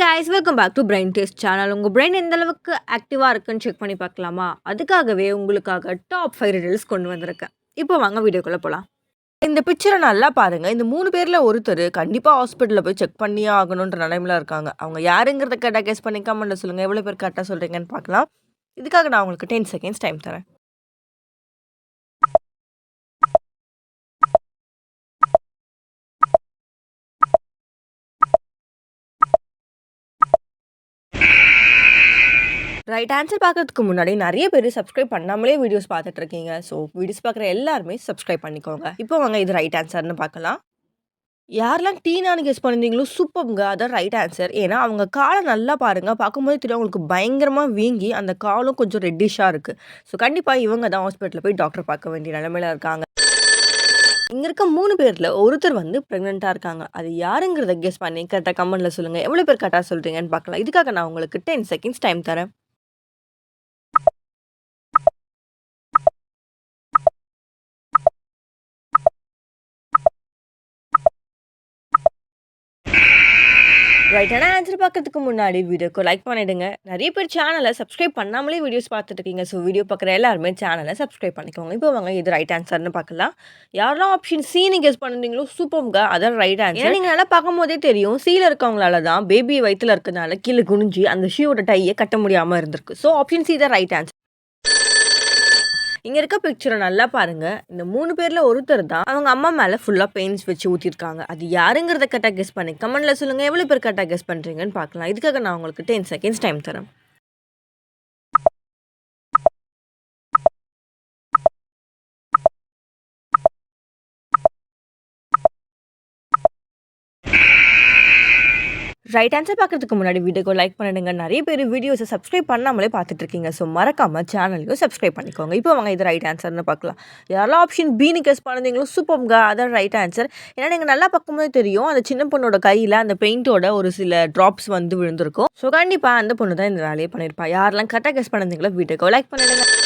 guys welcome back to brain test channel உங்கள் brain எந்த அளவுக்கு ஆக்டிவாக இருக்குன்னு செக் பண்ணி பார்க்கலாமா? அதுக்காகவே உங்களுக்காக டாப் ஃபைவ் ரிடல்ஸ் கொண்டு வந்திருக்கேன். இப்போ வாங்க வீடியோக்குள்ளே போகலாம் இந்த பிக்சரை நல்லா பாருங்கள் இந்த மூணு பேரில் ஒருத்தர் கண்டிப்பாக ஹாஸ்பிட்டலில் போய் செக் பண்ணியே ஆகணுன்ற நிலைமையில இருக்காங்க. அவங்க யாருங்கிறத கரெக்டாக கெஸ் பண்ணி கமெண்ட்ல சொல்லுங்க பேர் கரெக்டாக சொல்கிறீங்கன்னு பார்க்கலாம். இதுக்காக நான் உங்களுக்கு டென் செகண்ட்ஸ் டைம் தரேன். ரைட் ஆன்சர் பார்க்கறதுக்கு முன்னாடி நிறைய பேர் சப்ஸ்கிரைப் பண்ணாமலே வீடியோஸ் பார்த்துட்டு இருக்கீங்க. ஸோ வீடியோஸ் பார்க்குற எல்லாருமே சப்ஸ்கிரைப் பண்ணிக்கோங்க. இப்போ வாங்க இது ரைட் ஆன்சர்னு பார்க்கலாம். யாரெல்லாம் டீனானு கெஸ் பண்ணியிருந்தீங்களோ சூப்பருங்க அதான் ரைட் ஆன்சர் ஏன்னா அவங்க காலை நல்லா பாருங்கள் பார்க்கும்போது தெரியும் அவங்களுக்கு பயங்கரமாக வீங்கி அந்த காலும் கொஞ்சம் ரெட்டிஷாக இருக்குது ஸோ கண்டிப்பாக இவங்க தான் ஹாஸ்பிட்டலில் போய் டாக்டர் பார்க்க வேண்டிய நிலமையில இருக்காங்க. இங்கே இருக்க மூணு பேரில் ஒருத்தர் வந்து ப்ரெக்னெண்ட்டாக இருக்காங்க. அது யாருங்கிறத கெஸ் பண்ணி கரெக்டாக கமெண்ட்டில் சொல்லுங்கள் எவ்வளோ பேர் கரெக்டாக சொல்கிறீங்கன்னு பார்க்கலாம். இதுக்காக நான் உங்களுக்கு டென் செகண்ட்ஸ் டைம் தரேன். ரைட்டான ஆன்சர் பார்க்கறதுக்கு முன்னாடி வீடியோக்கு லைக் பண்ணிடுங்க. நிறைய பேர் சேனலை சப்ஸ்கிரைப் பண்ணாமலே வீடியோஸ் பார்த்துட்டு இருக்கீங்க. ஸோ வீடியோ பார்க்குற எல்லாருமே சேனலை சப்ஸ்கிரைப் பண்ணிக்கோங்க. இப்போ வாங்க இது ரைட் ஆன்சர்னு பார்க்கலாம். யாரெல்லாம் ஆப்ஷன் சி நீங்கள் கெஸ் பண்ணுறீங்களோ சூப்பர்ங்க அதான் ரைட் ஆன்சர் நீங்கள் நல்லா பார்க்கும் போதே தெரியும் சீல இருக்கவங்களால தான் பேபி வயிற்றுல இருக்கிறதுனால கீழே குனிஞ்சு அந்த ஷூவோட டையை கட்ட முடியாமல் இருந்திருக்கு. ஸோ ஆப்ஷன் சி தான் ரைட் ஆன்சர் இங்கே இருக்க பிக்சரை நல்லா பாருங்க. இந்த மூணு பேரில் ஒருத்தர் தான் அவங்க அம்மா மேலே ஃபுல்லாக பெயிண்ட்ஸ் வச்சு ஊற்றிருக்காங்க அது யாருங்கிறத கரெக்டாக கெஸ் பண்ணி கமெண்ட்ல சொல்லுங்கள் எவ்வளோ பேர் கரெக்டாக கெஸ் பண்ணுறீங்கன்னு பார்க்கலாம். இதுக்காக நான் உங்களுக்கு டென் செகண்ட்ஸ் டைம் தரேன். ரைட் ஆன்சர் பார்க்குறதுக்கு முன்னாடி வீடியோக்கு லைக் பண்ணிடுங்க நிறைய பேர் வீடியோஸை சப்ஸ்கிரைப் பண்ணாமலே பார்த்துட்டு இருக்கீங்க ஸோ மறக்காமல் சேனலையும் சப்ஸ்கிரைப் பண்ணிக்கோங்க. இப்போ வாங்க இது ரைட் ஆன்சர்னு பார்க்கலாம். யாரெல்லாம் ஆப்ஷன் பீனு கெஸ் பண்ணுறீங்களோ சூப்பர்ங்க அதான் ரைட் ஆன்சர் ஏன்னா நீங்கள் நல்லா பார்க்கும்போது தெரியும் அந்த சின்ன பொண்ணோட கையில் அந்த பெயிண்டோட ஒரு சில ட்ராப்ஸ் வந்து விழுந்திருக்கும். ஸோ கண்டிப்பாக அந்த பொண்ணு தான் இந்த வேலையை பண்ணியிருப்பா யாரெல்லாம் கரெக்டாக கெஸ் பண்ணுறீங்களோ வீடியோக்கு லைக் பண்ணிடுங்க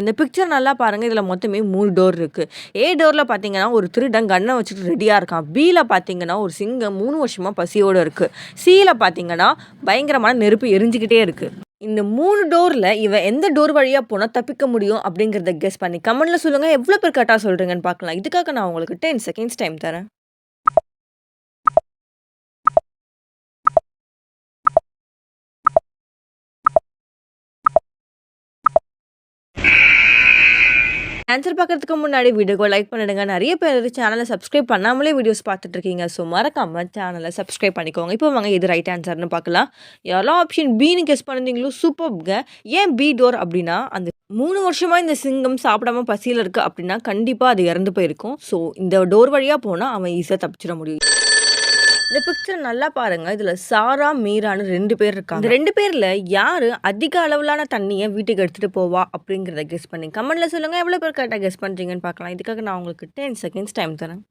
இந்த பிக்சர் நல்லா பாருங்கள் இதில் மொத்தமே மூணு டோர் இருக்குது ஏ டோரில் பார்த்தீங்கன்னா ஒரு திருடன் கண்ணை வச்சுட்டு ரெடியாக இருக்கான். பியில் பார்த்தீங்கன்னா ஒரு சிங்கம் மூணு வருஷமாக பசியோடு இருக்குது சியில் பார்த்தீங்கன்னா பயங்கரமான நெருப்பு எரிஞ்சுக்கிட்டே இருக்குது இந்த மூணு டோரில் இவன் எந்த டோர் வழியாக போனால் தப்பிக்க முடியும் அப்படிங்கிறத கெஸ் பண்ணி கமெண்ட்டில் சொல்லுங்கள் எவ்வளோ பேர் கரெக்டாக சொல்கிறீங்கன்னு பார்க்கலாம். இதுக்காக நான் உங்களுக்கு டென் செகண்ட்ஸ் டைம் தரேன். ஆன்சர் பார்க்குறதுக்கு முன்னாடி வீடியோக்கு லைக் பண்ணிடுங்க. நிறைய பேர் சேனலை சப்ஸ்கிரைப் பண்ணாமலே வீடியோஸ் பார்த்துட்டு இருக்கீங்க. ஸோ மறக்காமல் சேனலை சப்ஸ்கிரைப் பண்ணிக்கோங்க. இப்போ வாங்க இது ரைட் ஆன்சர்னு பார்க்கலாம். எல்லா ஆப்ஷன் பின்னு கெஸ் பண்ணிருந்தீங்களோ சூப்பர்ங்க ஏன் பி டோர் அப்படின்னா அந்த மூணு வருஷமாக இந்த சிங்கம் சாப்பிடாம பசியில் இருக்குது அப்படின்னா கண்டிப்பாக அது இறந்து போயிருக்கும். ஸோ இந்த டோர் வழியாக போனால் அவன் ஈஸியாக தப்பிச்சிட முடியும். இந்த பிக்சர் நல்லா பாருங்க. இதுல சாரா மீரான்னு ரெண்டு பேர் இருக்காங்க. ரெண்டு பேர்ல யாரு அதிக அளவிலான தண்ணியை வீட்டுக்கு எடுத்துட்டு போவா அப்படிங்கிறத கெஸ் பண்ணி கமெண்ட்ல சொல்லுங்க. எவ்வளவு பேர் கரெக்டாக கெஸ் பண்றீங்கன்னு பார்க்கலாம். இதுக்காக நான் உங்களுக்கு டென் செகண்ட்ஸ் டைம் தரேன்.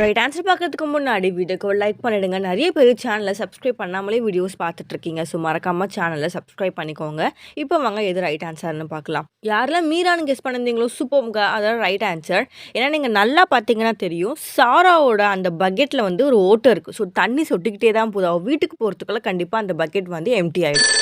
ரைட் ஆன்சர் பார்க்கறதுக்கு முன்னாடி வீடியோக்கு லைக் பண்ணிடுங்க. நிறைய பேர் சேனலை சப்ஸ்கிரைப் பண்ணாமலே வீடியோஸ் பார்த்துட்ருக்கீங்க ஸோ மறக்காமல் சேனலை சப்ஸ்கிரைப் பண்ணிக்கோங்க. இப்போ வாங்க எது ரைட் ஆன்சர்னு பார்க்கலாம். யாரெல்லாம் மீரானு கெஸ் பண்ணியிருந்தீங்களோ சூப்பர்ங்க. அதான் ரைட் ஆன்சர் ஏன்னா நீங்கள் நல்லா பார்த்தீங்கன்னா தெரியும் சாராவோட அந்த பக்கெட்டில் வந்து ஒரு ஓட்டம் இருக்குது ஸோ தண்ணி சொட்டிக்கிட்டே தான் போதும் அவள் வீட்டுக்கு போகிறதுக்குள்ள கண்டிப்பாக அந்த பக்கெட் வந்து எம்டி ஆகிடும்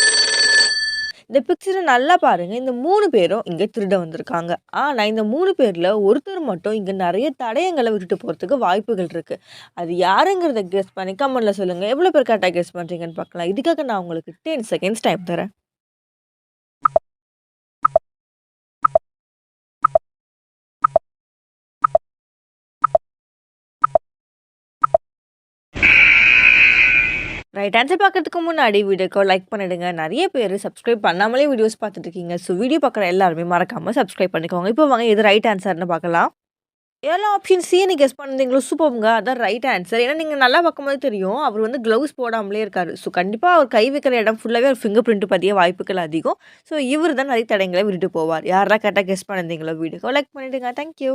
இந்த பிக்சரை நல்லா பாருங்கள் இந்த மூணு பேரும் இங்கே திருட வந்திருக்காங்க. ஆனால் இந்த மூணு பேரில் ஒருத்தர் மட்டும் இங்கே நிறைய தடயங்களை விட்டுட்டு போகிறதுக்கு வாய்ப்புகள் இருக்குது அது யாருங்கிறத கெஸ் பண்ணி கமெண்டில் சொல்லுங்கள் எவ்வளோ பேர் கரெக்டாக கெஸ் பண்ணுறீங்கன்னு பார்க்கலாம். இதுக்காக நான் உங்களுக்கு டென் செகண்ட்ஸ் டைம் தரேன். ரைட் ஆன்சர் பார்க்குறதுக்கு முன்னாடி வீடியோக்கு லைக் பண்ணிடுங்க. நிறைய பேர் சப்ஸ்கிரைப் பண்ணாமலே வீடியோஸ் பார்த்துட்டு இருக்கீங்க. ஸோ வீடியோ பார்க்குற எல்லாருமே மறக்காமல் சப்ஸ்கிரைப் பண்ணிக்கோங்க. இப்போ வாங்க இது ரைட் ஆன்சர்னு பார்க்கலாம். எல்லா ஆப்ஷன் சி நீங்கள் கெஸ் பண்ணுறீங்களோ சூப்பர்ங்க அதான் ரைட் ஆன்சர் ஏன்னா நீங்கள் நல்லா பார்க்கும்போது தெரியும் அவர் வந்து க்ளவுஸ் போடாமலே இருக்காரு. ஸோ கண்டிப்பாக அவர் கை வைக்கிற இடம் ஃபுல்லாகவே ஒரு ஃபிங்கர் பிரிண்ட் பதிய வாய்ப்புகள் அதிகம். ஸோ இவர் தான் நிறைய தடங்களை விட்டுட்டு போவார். யாரெல்லாம் கரெக்டாக கெஸ் பண்ணிருந்தீங்களோ வீடியோ லைக் பண்ணிவிடுங்க தேங்க்யூ